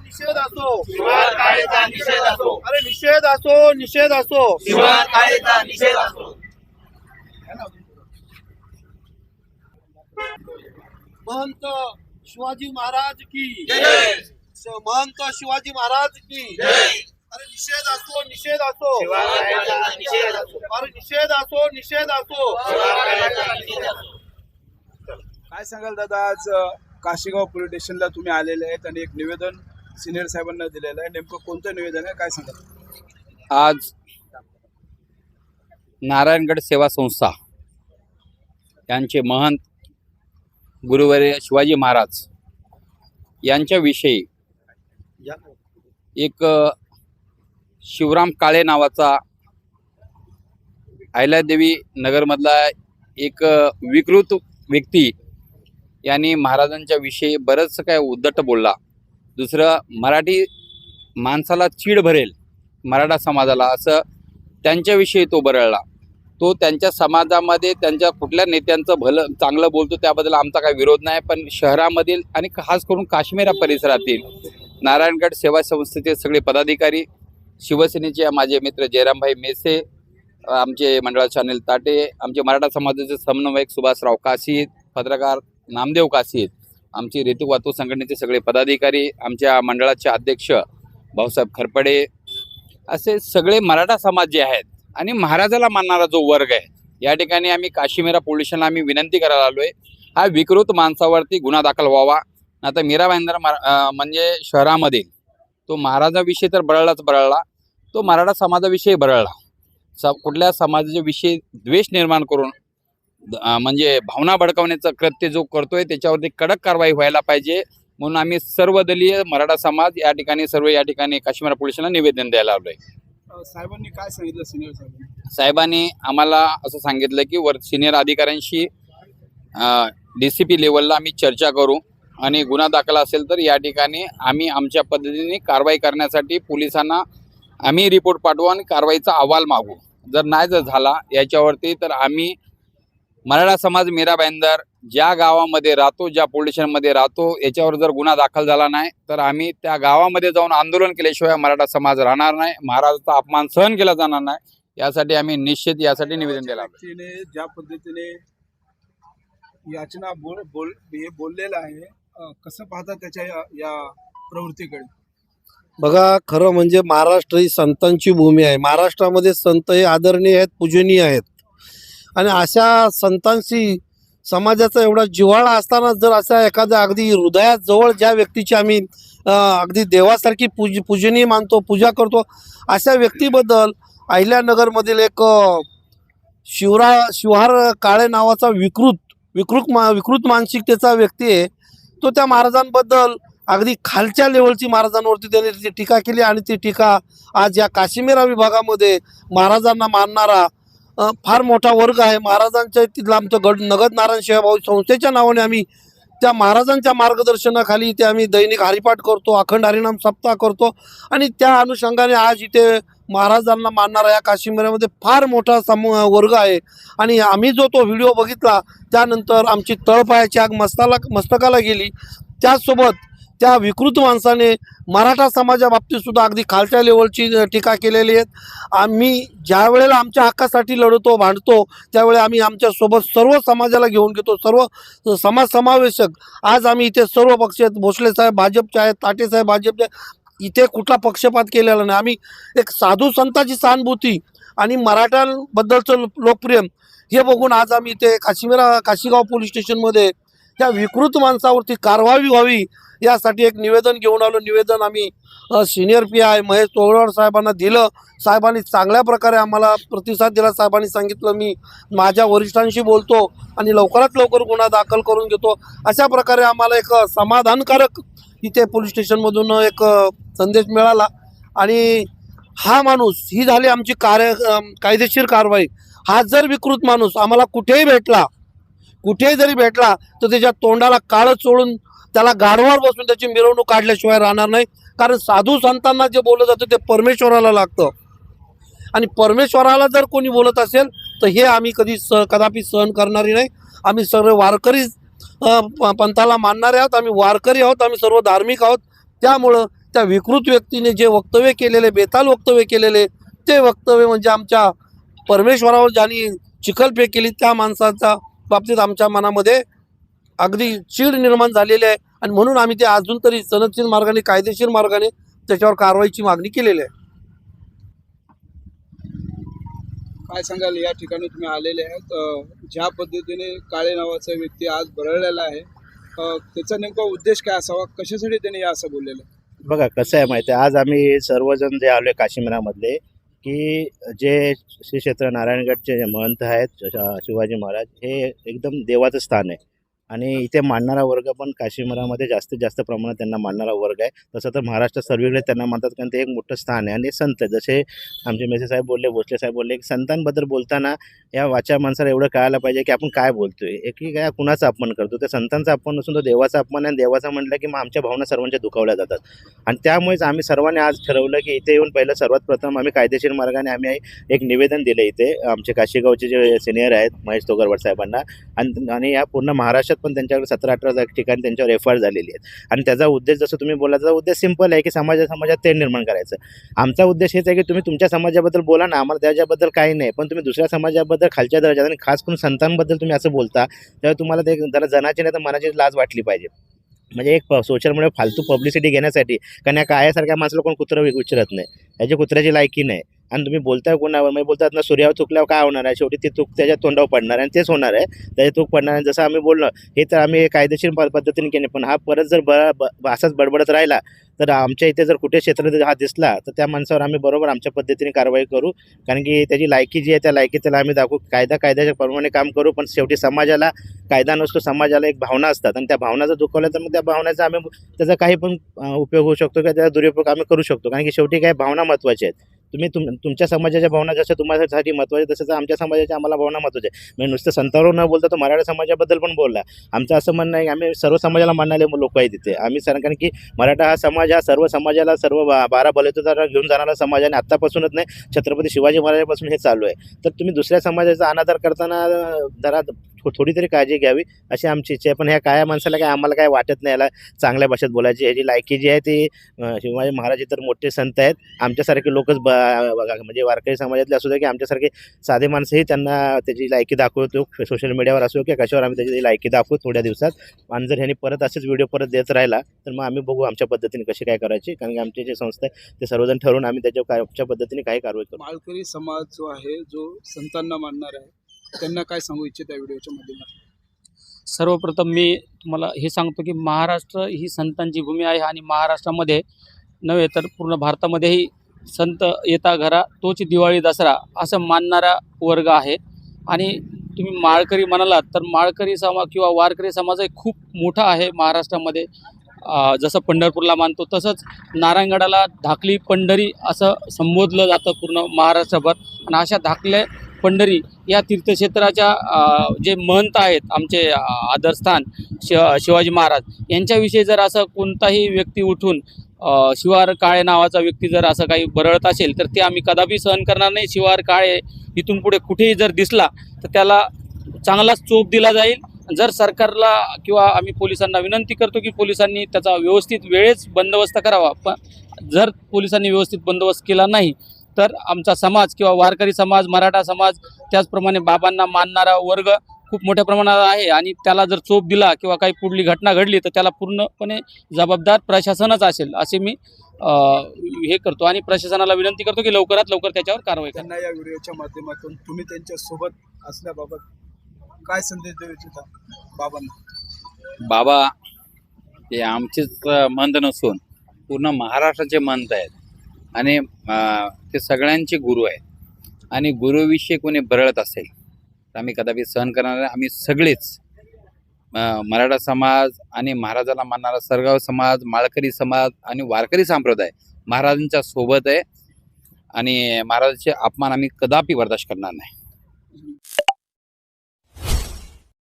निषेध असो अरे निषेध असो निषेध असो. निषेध महंत शिवाजी महाराज की. जय महंत शिवाजी महाराज की. जय. अरे निषेध असो निषेध असो. अरे निषेध असो निषेध असो. काय सांगाल दादा आज काशीगाव पोलीस स्टेशनला तुम्ही आलेले आहेत आणि एक निवेदन सिनियर साहेबांना दिलेलं आहे. नेमकं कोणतं निवेदन आहे? काय सांगाल? आज नारायणगड सेवा संस्था यांचे महंत गुरुवर्य शिवाजी महाराज यांच्याविषयी एक शिवराम काळे नावाचा अहिल्यादेवी नगरमधला एक विकृत व्यक्ती यांनी महाराजांच्या विषयी बरंचसं काय उद्धट बोलला. दुसरं मराठी माणसाला चीड भरेल मराठा समाजाला असं त्यांच्याविषयी तो बरळला. तो त्यांच्या समाजामध्ये त्यांच्या कुठल्या नेत्यांचं भलं चांगलं बोलतो त्याबद्दल आमचा काही विरोध नाही पण शहरामधील आणि खास करून काश्मीर परिसरातील नारायणगड सेवा संस्थेचे सगळे पदाधिकारी शिवसेनेचे माझे मित्र जयरामभाई मेसे आमचे मंडळाचे अनिल ताटे आमचे मराठा समाजाचे समन्वयक सुभाषराव काशीद पत्रकार नामदेव काशीत आमची ऋतू वाहतूक संघटनेचे सगळे पदाधिकारी आमच्या मंडळाचे अध्यक्ष भाऊसाहेब खरपडे असे सगळे मराठा समाज जे आहेत आणि महाराजाला मानणारा जो वर्ग आहे या ठिकाणी आम्ही काशीमेरा पोलिसांना आम्ही विनंती करायला आलो आहे हा विकृत माणसावरती गुन्हा दाखल व्हावा. आता मीरा भाईंदर म्हणजे शहरामधील तो महाराजाविषयी तर बरळलाच बरळला तो मराठा समाजाविषयी बरळला स कुठल्या समाजाच्या विषयी द्वेष निर्माण करून म्हणजे भावना भडकवण्याचं कृत्य जो करतोय त्याच्यावरती कडक कारवाई व्हायला पाहिजे म्हणून आम्ही सर्वदलीय मराठा समाज या ठिकाणी सर्व या ठिकाणी काश्मीर पोलिसांना निवेदन द्यायला आलोय. साहेबांनी काय सांगितलं सिनियर साहेबांनी? साहेबांनी आम्हाला असं सांगितलं की वर सिनियर अधिकाऱ्यांशी डी सी पी लेवलला आम्ही चर्चा करू. आणि गुन्हा दाखल असेल तर या ठिकाणी आम्ही आमच्या पद्धतीने कारवाई करण्यासाठी पोलिसांना आम्ही रिपोर्ट पाठवू आणि कारवाईचा अहवाल मागू. जर नाही जर झाला याच्यावरती तर आम्ही मराठा समाज मीरा बँदर ज्या गावामध्ये राहतो ज्या पोलीस स्टेशनमध्ये राहतो याच्यावर जर गुन्हा दाखल झाला नाही तर आम्ही त्या गावामध्ये जाऊन आंदोलन केल्याशिवाय मराठा समाज राहणार नाही महाराजाचा अपमान सहन केला जाणार नाही यासाठी आम्ही निश्चित यासाठी निवेदन दिला ज्या पद्धतीने याचना बोल बोल हे बोललेलं आहे. कसं पाहता त्याच्या या, या प्रवृत्तीकडे? बघा खरं म्हणजे महाराष्ट्र ही संतांची भूमी आहे. महाराष्ट्रामध्ये संत हे आदरणीय आहेत पूजनीय आहेत. आणि अशा संतांशी समाजाचा एवढा जिव्हाळा असताना जर अशा एखाद्या अगदी हृदयात जवळ ज्या व्यक्तीची आम्ही अगदी देवासारखी पूज पूजनीय मानतो पूजा करतो अशा व्यक्तीबद्दल अहिल्यानगरमधील एक शिवरा शिवहार काळे नावाचा विकृत विकृत मा विकृत मानसिकतेचा व्यक्ती आहे. तो त्या महाराजांबद्दल अगदी खालच्या लेवलची महाराजांवरती त्यांनी ती टीका केली आणि ती टीका आज या काश्मीरा विभागामध्ये महाराजांना मानणारा फार मोठा वर्ग आहे. महाराजांच्या तिथलं आमचं गड नगद नारायण शेवाभाऊ संस्थेच्या नावाने आम्ही त्या महाराजांच्या मार्गदर्शनाखाली इथे आम्ही दैनिक हरिपाठ करतो अखंड हरिनाम सप्ताह करतो आणि त्या अनुषंगाने आज इथे महाराजांना मानणारा या काश्मीरमध्ये फार मोठा समूह वर्ग आहे. आणि आम्ही जो तो व्हिडिओ बघितला त्यानंतर आमची तळपायाची आग मस्ताला मस्तकाला गेली. त्याचसोबत त्या विकृत माणसाने मराठा समाजाबाबतीतसुद्धा अगदी खालच्या लेवलची टीका केलेली आहेत आम्ही ज्या वेळेला आमच्या हक्कासाठी लढतो भांडतो त्यावेळी आम्ही आमच्यासोबत सर्व समाजाला घेऊन घेतो सर्व समाज समावेशक. आज आम्ही इथे सर्व पक्ष आहेत. भोसले साहेब भाजपचे आहेत ताटेसाहेब भाजपचे आहेत. इथे कुठला पक्षपात केलेला नाही. आम्ही एक साधू संताची सहानुभूती आणि मराठ्यांबद्दलचं लोकप्रेम हे बघून आज आम्ही इथे काशीमेरा काशीगाव पोलीस स्टेशनमध्ये त्या विकृत माणसावरती कारवाई व्हावी यासाठी एक निवेदन घेऊन आलो. निवेदन आम्ही senior P I Mahesh Togadwad साहेबांना दिलं. साहेबांनी चांगल्या प्रकारे आम्हाला प्रतिसाद दिला. साहेबांनी सांगितलं मी माझ्या वरिष्ठांशी बोलतो आणि लवकरात लवकर गुन्हा दाखल करून घेतो. अशा प्रकारे आम्हाला एक समाधानकारक इथे पोलीस स्टेशनमधून एक संदेश मिळाला. आणि हा माणूस ही झाली आमची कार्य कायदेशीर कारवाई. हा जर विकृत माणूस आम्हाला कुठेही भेटला कुठेही जरी भेटला तर त्याच्या तोंडाला काळं चोळून त्याला गाडवावर बसून त्याची मिरवणूक काढल्याशिवाय राहणार नाही. कारण साधू संतांना जे बोललं जातं ते परमेश्वराला लागतं. आणि परमेश्वराला जर कोणी बोलत असेल तर हे आम्ही कधी स कदापि सहन करणारी नाही. आम्ही सर्व वारकरी पंथाला मानणारे आहोत आम्ही वारकरी आहोत आम्ही सर्व धार्मिक आहोत. त्यामुळं त्या विकृत व्यक्तीने जे वक्तव्य केलेले बेताल वक्तव्य केलेले ते वक्तव्य म्हणजे आमच्या परमेश्वरावर ज्यांनी चिखलफेक केली त्या माणसाच्या बाबतीत आमच्या मनामध्ये अगदी चीड निर्माण झालेली आहे. आणि म्हणून आम्ही ते अजून तरी सनदशीर मार्गाने कायदेशीर मार्गाने त्याच्यावर कारवाईची मागणी केलेली आहे. काय सांगाल? या ठिकाणी तुम्ही आलेले आहेत. ज्या पद्धतीने काळे नावाचा व्यक्ती आज बरळलेला आहे त्याचा नेमका उद्देश काय असावा? कशासाठी त्याने या असं बोललेलं आहे? बघा कसं आहे माहिती आहे आज आम्ही सर्वजण जे आलो आहे काश्मीरामधले की जे श्री क्षेत्र नारायणगडचे जे महंत आहेत शिवाजी महाराज हे एकदम देवाचं स्थान आहे. आणि इथे मानणारा वर्ग पण काश्मीरामध्ये जास्तीत जास्त प्रमाणात त्यांना मानणारा वर्ग आहे. तसं तर महाराष्ट्र सर्वीकडे त्यांना मानतात कारण ते एक मोठं स्थान आहे आणि संत आहे जसे आमचे मेसे साहेब बोलले भोसले साहेब बोलले की संतांबद्दल बोलताना या वाच्या माणसाला एवढं कळायला पाहिजे की आपण काय बोलतोय. की काय कुणाचा अपमान करतो? त्या संतांचा अपमान नसून तो देवाचा अपमान आहे आणि देवाचा म्हटलं की मग आमच्या भावना सर्वांच्या दुखावल्या जातात. आणि त्यामुळेच आम्ही सर्वांनी आज ठरवलं की इथे येऊन पहिलं सर्वात प्रथम आम्ही कायदेशीर मार्गाने आम्ही एक निवेदन दिलं इथे. आमचे काशीगावचे जे सिनियर आहेत महेश तोगरवाड साहेबांना. आणि आणि या पूर्ण महाराष्ट्रात पण त्यांच्याकडे सतरा अठरा ठिकाणी त्यांच्यावर एफ आय आर झालेली आहेत. आणि त्याचा उद्देश जसं तुम्ही बोला त्याचा उद्देश सिंपल आहे की समाजा समाजात ते निर्माण करायचं. आमचा उद्देश हेच आहे की तुम्ही तुमच्या समाजाबद्दल बोला ना आम्हाला त्याच्याबद्दल काही नाही. पण तुम्ही दुसऱ्या समाजाबद्दल खालच्या दर्जात आणि खास करून संतांबद्दल तुम्ही असं बोलता तेव्हा तुम्हाला ते जरा जनाची नाही तर मनाची लाज वाटली पाहिजे. म्हणजे एक सोशल मीडिया फालतू पब्लिसिटी घेण्यासाठी कारण या कायासारख्या माणसाला कोण कुत्रं विचारत नाही. याची कुत्र्याची लायकी नाही. आणि तुम्ही बोलताय कोणावर? म्हणजे बोलतात ना सूर्यावर चुकल्यावर काय होणार आहे? शेवटी ती चूक त्याच्या तोंडावर पडणार आहे आणि तेच होणार आहे. त्याच्या चूक पडणार आहे. जसं आम्ही बोललो हे तर आम्ही कायदेशीर प- पद्धतीने केले पण हा परत जर ब असाच बडबडत राहिला तर आमच्या इथे जर कुठे क्षेत्र जर हा दिसला तर त्या माणसावर आम्ही बरोबर आमच्या पद्धतीने कारवाई करू. कारण की त्याची लायकी जी आहे त्या लायकी त्याला आम्ही दाखवू. कायदा कायद्याच्या प्रमाणे काम करू पण शेवटी समाजाला कायदा नसतो समाजाला एक भावना असतात. आणि त्या भावना जर दुखवल्या तर मग त्या भावनाचा आम्ही त्याचा काही पण उपयोग होऊ शकतो किंवा त्याचा दुरुपयोग आम्ही करू शकतो. कारण की शेवटी काही भावना महत्त्वाच्या आहेत. तुम्ही तुम तुमच्या समाजाच्या भावना जसं तुम्हासाठी महत्त्वाच्या तसंच आमच्या समाजाच्या आम्हाला भावना महत्त्वाच्या आहे म्हणजे नुसतं संतावर न बोलता तो मराठा समाजाबद्दल पण बोलला. आमचं असं म्हणणं आहे की आम्ही सर्व समाजाला मानणारे लोक आहेत तिथे आम्ही सर कारण की मराठा हा समाज हा सर्व समाजाला सर्व बा बारा बलुतेदार घेऊन जाणारा समाज आणि आत्तापासूनच नाही छत्रपती शिवाजी महाराजांपासून हे चालू आहे. तर तुम्ही दुसऱ्या समाजाचा अनादर करताना जरा थो- थोडी तरी काळजी घ्यावी अशी आमची इच्छा आहे. पण ह्या काळ्या माणसाला काय आम्हाला काय वाटत नाही याला चांगल्या भाषेत बोलायची. ह्याची लायकी जी आहे ती शिवाजी महाराज तर मोठे संत आहेत. आमच्यासारखे लोकच ब बघा, म्हणजे वारकरी समाजातले असू दे की आमच्यासारखे साधे माणसंही त्यांना त्याची लायकी दाखवतो सोशल मीडियावर असो किंवा कशावर आम्ही त्याची लायकी दाखवू थोड्या दिवसात. आणि जर ह्यांनी परत असेच व्हिडिओ परत देत राहिला तर मग आम्ही बघू आमच्या पद्धतीने कशी काय करायची. कारण की आमची जे संस्था आहे ते सर्वजण ठरवून आम्ही त्याच्या काय आमच्या पद्धतीने काही कारवाई करू. माळकरी समाज जो आहे जो संतांना मानणार आहे त्यांना काय सांगू इच्छित आहे व्हिडिओच्या माध्यमातून? सर्वप्रथम मी तुम्हाला हे सांगतो की महाराष्ट्र ही संतांची भूमी आहे आणि महाराष्ट्रामध्ये नव्हे तर पूर्ण भारतामध्येही संत येता घरा तोच दिवाळी दसरा असं मानणारा वर्ग आहे. आणि तुम्ही माळकरी म्हणालात तर माळकरी समाज किंवा वारकरी समाज हे खूप मोठा आहे महाराष्ट्रामध्ये. जसं पंढरपूरला मानतो तसंच नारायणगडाला धाकली पंढरी असं संबोधलं जातं पूर्ण महाराष्ट्रभर. आणि अशा धाकल्या पंढरी या तीर्थक्षेत्राच्या जे महंत आहेत आमचे आदरस्थान शिव शिवाजी महाराज यांच्याविषयी जर असं कोणताही व्यक्ती उठून शिवार काळे नावाचा व्यक्ती जर असं काही बरळत असेल तर ते आम्ही कदापि सहन करणार नाही. शिवार काळे इथून पुढे कुठेही जर दिसला तर त्याला चांगलाच चोप दिला जाईल. जर सरकारला किंवा आम्ही पोलिसांना विनंती करतो की पोलिसांनी त्याचा व्यवस्थित वेळेच बंदोबस्त करावा पण जर पोलिसांनी व्यवस्थित बंदोबस्त केला नाही तर आमचा समाज किंवा वारकरी समाज मराठा समाज त्याचप्रमाणे बाबांना मानणारा वर्ग खूप मोठ्या प्रमाणात आहे. आणि त्याला जर चोप दिला किंवा काही पुढली घटना घडली तर त्याला पूर्णपणे जबाबदार प्रशासनच असेल असे मी हे करतो. आणि प्रशासनाला विनंती करतो की लवकरात लवकर त्याच्यावर कारवाई करा. त्यांना या व्हिडिओच्या माध्यमातून तुम्ही त्यांच्यासोबत असल्याबाबत काय संदेश देऊ इच्छिता बाबांना? बाबा हे आमचेच मंद नसून पूर्ण महाराष्ट्राचे मंत आहेत. आणि ते सगळ्यांचे गुरु आहेत. आणि गुरुविषयी कोणी बरळत असेल तर आम्ही कदापि सहन करणार आम्ही सगळेच मराठा समाज आणि महाराजाला मानणारा सरगाव समाज माळकरी समाज आणि वारकरी संप्रदाय महाराजांच्या सोबत आहे. आणि महाराजांचे अपमान आम्ही कदापि बर्दाश्त करणार नाही.